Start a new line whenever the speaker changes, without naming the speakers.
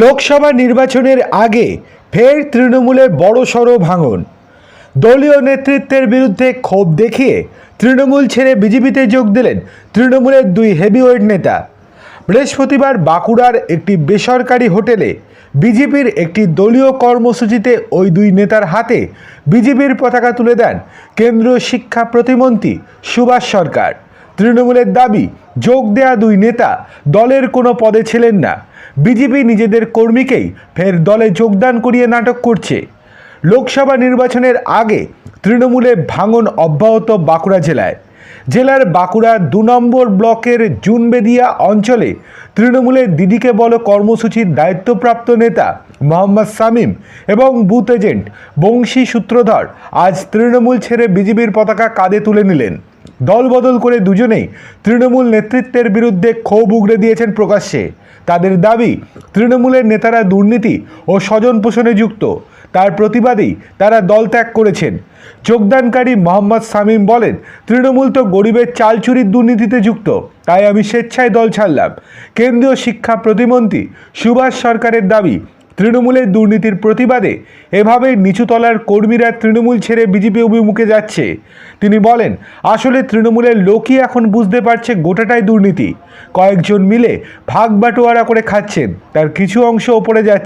লোকসভা নির্বাচনের আগে ফের তৃণমূলে বড়সড় ভাঙন। দলীয় নেতৃত্বের বিরুদ্ধে ক্ষোভ দেখিয়ে তৃণমূল ছেড়ে বিজেপিতে যোগ দিলেন তৃণমূলের দুই হেভিওয়েট নেতা। বৃহস্পতিবার বাঁকুড়ার একটি বেসরকারি হোটেলে বিজেপির একটি দলীয় কর্মসূচিতে ওই দুই নেতার হাতে বিজেপির পতাকা তুলে দেন কেন্দ্রীয় শিক্ষা প্রতিমন্ত্রী সুভাষ সরকার। তৃণমূলের দাবি, যোগ দেয়া দুই নেতা দলের কোনো পদে ছিলেন না। বিজেপি নিজেদের কর্মীকেই ফের দলে যোগদান করিয়ে নাটক করছে। লোকসভা নির্বাচনের আগে তৃণমূলে ভাঙন অব্যাহত বাঁকুড়া জেলায়। জেলার বাঁকুড়া দু নম্বর ব্লকের জুনবেদিয়া অঞ্চলে তৃণমূলের দিদিকে বলো কর্মসূচির দায়িত্বপ্রাপ্ত নেতা মোহাম্মদ সামিম এবং বুথ এজেন্ট বংশী সূত্রধর আজ তৃণমূল ছেড়ে বিজেপির পতাকা কাঁধে তুলে নিলেন। দলবদল করে দুজনেই তৃণমূল নেতৃত্বের বিরুদ্ধে ক্ষোভ উগড়ে দিয়েছেন প্রকাশ্যে। তাদের দাবি, তৃণমূলের নেতারা দুর্নীতি ও স্বজন পোষণে যুক্ত। তার প্রতিবাদেই তারা দল ত্যাগ করেছেন। যোগদানকারী মোহাম্মদ শামীম বলেন, তৃণমূল তো গরিবের চাল চুরির দুর্নীতিতে যুক্ত। তাই আমি স্বেচ্ছায় দল ছাড়লাম। কেন্দ্রীয় শিক্ষা প্রতিমন্ত্রী সুভাষ সরকারের দাবি তৃণমূলের দুর্নীতির প্রতিবাদে এভাবে নিচুতলার কর্মীরা তৃণমূল ছেড়ে বিজেপি অভিমুখে যাচ্ছে। তিনি বলেন, আসলে তৃণমূলের লোকই এখন বুঝতে পারছে গোটাটাই দুর্নীতি। কয়েকজন মিলে ভাগ বাটোয়ারা করে খাচ্ছেন। তার কিছু অংশ ওপরে যাচ্ছে।